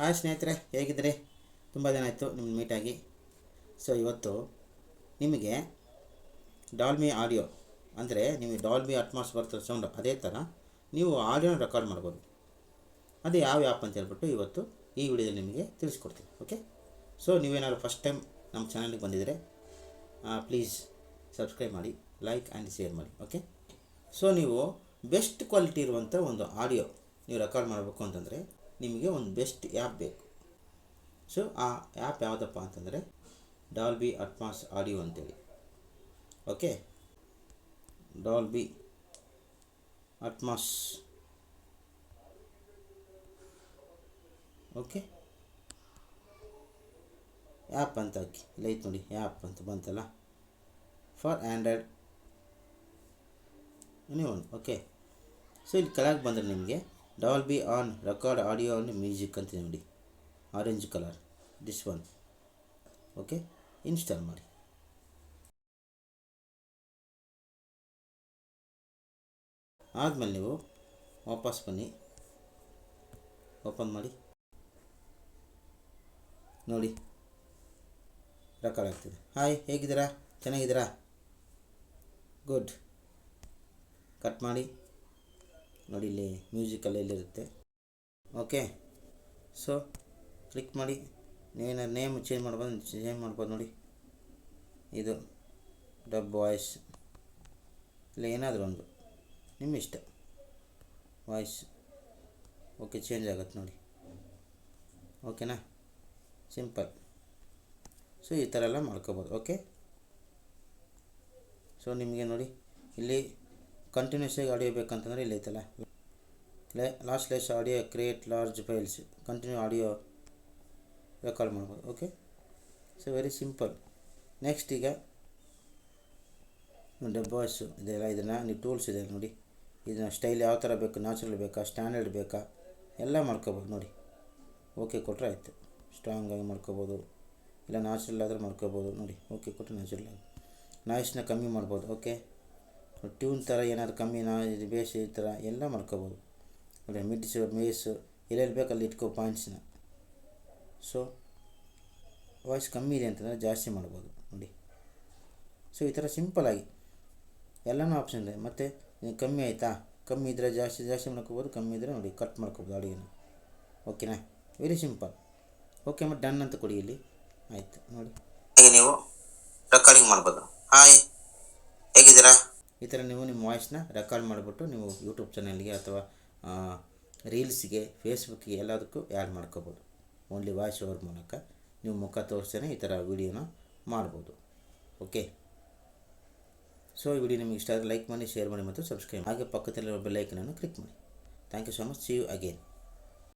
Hi ಸ್ನೇಹಿತರೆ, ಹೇಗಿದ್ದೀರಿ? ತುಂಬ ದಿನ ಆಯಿತು ನಿಮ್ಮನ್ನು ಮೀಟಾಗಿ ಸೊ ಇವತ್ತು ನಿಮಗೆ ಡಾಲ್ಮಿ ಆಡಿಯೋ ಅಂದರೆ ನಿಮಗೆ ಡಾಲ್ಮಿ ಅಟ್ಮಾಸ್ ಬರ್ತದೆ ಸೌಂಡ್ ಅದೇ ಥರ ನೀವು ಆಡಿಯೋನ ರೆಕಾರ್ಡ್ ಮಾಡ್ಬೋದು. ಅದು ಯಾವ ಆ್ಯಪ್ ಅಂತ ಹೇಳ್ಬಿಟ್ಟು ಇವತ್ತು ಈ ವಿಡಿಯೋದಲ್ಲಿ ನಿಮಗೆ ತಿಳಿಸ್ಕೊಡ್ತೀನಿ ಓಕೆ ಸೊ ನೀವೇನಾದ್ರು ಫಸ್ಟ್ ಟೈಮ್ ನಮ್ಮ ಚಾನಲ್ಗೆ ಬಂದಿದ್ದರೆ ಪ್ಲೀಸ್ ಸಬ್ಸ್ಕ್ರೈಬ್ ಮಾಡಿ ಲೈಕ್ ಆ್ಯಂಡ್ ಶೇರ್ ಮಾಡಿ ಓಕೆ ಸೊ ನೀವು ಬೆಸ್ಟ್ ಕ್ವಾಲಿಟಿ ಇರುವಂಥ ಒಂದು ಆಡಿಯೋ ನೀವು ರೆಕಾರ್ಡ್ ಮಾಡಬೇಕು ಅಂತಂದರೆ ನಿಮಗೆ ಒಂದು ಬೆಸ್ಟ್ ಆ್ಯಪ್ ಬೇಕು. ಸೊ ಆ ಆ್ಯಪ್ ಯಾವುದಪ್ಪ ಅಂತಂದರೆ ಡಾಲ್ಬಿ ಅಟ್ಮಾಸ್ ಆಡಿಯೋ ಅಂತೇಳಿ. Okay Dolby Atmos okay app ಅಂತ ಹಾಕಿ. ಐತೆ ನೋಡಿ ಆ್ಯಪ್ ಅಂತ ಬಂತಲ್ಲ? For android one okay so ಇಲ್ಲಿ ಕೆಳಗೆ ಬಂದರೆ ನಿಮಗೆ Dolby on record audio on music ಅಂತ ನೋಡಿ orange colour this one okay install ಮಾಡಿ. ಆದಮೇಲೆ ನೀವು ವಾಪಸ್ ಬನ್ನಿ. ಓಪನ್ ಮಾಡಿ. ನೋಡಿ. ರೆಕಾರ್ಡ್ ಆಗ್ತಿದೆ. ಹಾಯ್ ಹೇಗಿದ್ದೀರಾ? ಚೆನ್ನಾಗಿದ್ದೀರಾ? ಗುಡ್ ಕಟ್ ಮಾಡಿ. ನೋಡಿ ಇಲ್ಲಿ ಮ್ಯೂಸಿಕಲ್ಲಿ ಎಲ್ಲಿರುತ್ತೆ ಓಕೆ ಸೊ ಕ್ಲಿಕ್ ಮಾಡಿ. ನೀವೇನಾದ್ರು ನೇಮ್ ಚೇಂಜ್ ಮಾಡ್ಬೋದು ಚೇಂಜ್ ಮಾಡ್ಬೋದು ನೋಡಿ. ಇದು ಡಬ್ ವಾಯ್ಸ್ ಇಲ್ಲ, ಏನಾದರೂ ಒಂದು. ನಿಮ್ಮ ಇಷ್ಟ. ವಾಯ್ಸ್ ಓಕೆ ಚೇಂಜ್ ಆಗುತ್ತೆ ನೋಡಿ. ಓಕೆನಾ ಸಿಂಪಲ್ ಸೊ ಈ ಥರ ಎಲ್ಲ ಮಾಡ್ಕೋಬೋದು. ಓಕೆ ಸೊ ನಿಮಗೆ ನೋಡಿ. ಇಲ್ಲಿ ಕಂಟಿನ್ಯೂಸ್ ಆಗಿ ಆಡಿಯೋ ಬೇಕಂತಂದರೆ ಇಲ್ಲಿ ಐತಲ್ಲ. ಲೇ lossless audio create large files continue audio record ಮಾಡ್ಬೋದು. Okay so very simple next ಈಗ ಡಬ್ಬಾಸು ಇದೆಲ್ಲ ಇದನ್ನು ನೀವು ಟೂಲ್ಸ್ ಇದೆ ನೋಡಿ. ಇದನ್ನ ಸ್ಟೈಲ್ ಯಾವ ಥರ ಬೇಕು ನ್ಯಾಚುರಲ್ ಬೇಕಾ ಸ್ಟ್ಯಾಂಡರ್ಡ್ ಬೇಕಾ, ಎಲ್ಲ ಮಾಡ್ಕೋಬೋದು ನೋಡಿ. ಓಕೆ ಕೊಟ್ಟರೆ ಆಯಿತು. ಸ್ಟ್ರಾಂಗಾಗಿ ಮಾಡ್ಕೋಬೋದು. ಇಲ್ಲ ನ್ಯಾಚುರಲ್ ಆದರೂ ಮಾಡ್ಕೋಬೋದು ನೋಡಿ. ಓಕೆ ಕೊಟ್ಟರೆ ನ್ಯಾಚುರಲ್ ಆಗಿ. ನಾಯ್ಸ್ನ ಕಮ್ಮಿ ಮಾಡ್ಬೋದು. ಓಕೆ ಟ್ಯೂನ್ ಥರ ಏನಾದ್ರು ಕಮ್ಮಿ ನಾ ಇದು ಬೇಸ್ ಈ ಥರ ಎಲ್ಲ ಮಾಡ್ಕೋಬೋದು. ಅಂದರೆ ಮಿಡ್ಸು ಮೇಸು ಎಲ್ಲೆಲ್ಲಿ ಬೇಕು ಅಲ್ಲಿ ಇಟ್ಕೋ ಪಾಯಿಂಟ್ಸ್ನ ಸೊ ವಾಯ್ಸ್ ಕಮ್ಮಿ ಇದೆ ಅಂತಂದರೆ ಜಾಸ್ತಿ ಮಾಡ್ಬೋದು ನೋಡಿ. ಸೊ ಈ ಥರ ಸಿಂಪಲಾಗಿ ಎಲ್ಲನೂ ಆಪ್ಷನ್ ಇದೆ. ಮತ್ತು ಕಮ್ಮಿ ಆಯಿತಾ? ಕಮ್ಮಿ ಇದ್ದರೆ ಜಾಸ್ತಿ ಜಾಸ್ತಿ ಮಾಡ್ಕೋಬೋದು, ಕಮ್ಮಿ ಇದ್ದರೆ ನೋಡಿ ಕಟ್ ಮಾಡ್ಕೋಬೋದು ಅಡುಗೆನ. ಓಕೆನಾ ವೆರಿ ಸಿಂಪಲ್ ಓಕೆ ಮತ್ತು ಡನ್ ಅಂತ ಕೊಡಿ ಇಲ್ಲಿ. ಆಯಿತು, ನೋಡಿ. ನೀವು? ರೆಕಾರ್ಡಿಂಗ್ ಮಾಡ್ಬೋದು? ಹಾಯ್ ಹೇಗಿದ್ದೀರಾ? ಈ ಥರ ನೀವು ನಿಮ್ಮ ವಾಯ್ಸ್ನ ರೆಕಾರ್ಡ್ ಮಾಡಿಬಿಟ್ಟು ನೀವು ಯೂಟ್ಯೂಬ್ ಚಾನಲ್ಗೆ ಅಥವಾ ರೀಲ್ಸ್ಗೆ, ಫೇಸ್ಬುಕ್ಗೆ ಎಲ್ಲದಕ್ಕೂ ಆ್ಯಡ್ ಮಾಡ್ಕೋಬೋದು. ಓನ್ಲಿ ವಾಯ್ಸ್ ಓವರ್ ಮೂಲಕ ನೀವು ಮುಖ ತೋರಿಸ್ತೇನೆ ಈ ಥರ ವೀಡಿಯೋನ ಮಾಡ್ಬೋದು. ಓಕೆ? ಸೊ, ಈ ವಿಡಿಯೋ ನಿಮಗೆ ಇಷ್ಟ ಆದರೆ ಲೈಕ್ ಮಾಡಿ, ಶೇರ್ ಮಾಡಿ ಮತ್ತು ಸಬ್ಸ್ಕ್ರೈಬ್ ಹಾಗೆ ಪಕ್ಕದಲ್ಲಿರೋ ಬೆಲ್ಲೈಕನನ್ನು ಕ್ಲಿಕ್ ಮಾಡಿ. Thank you so much. See you again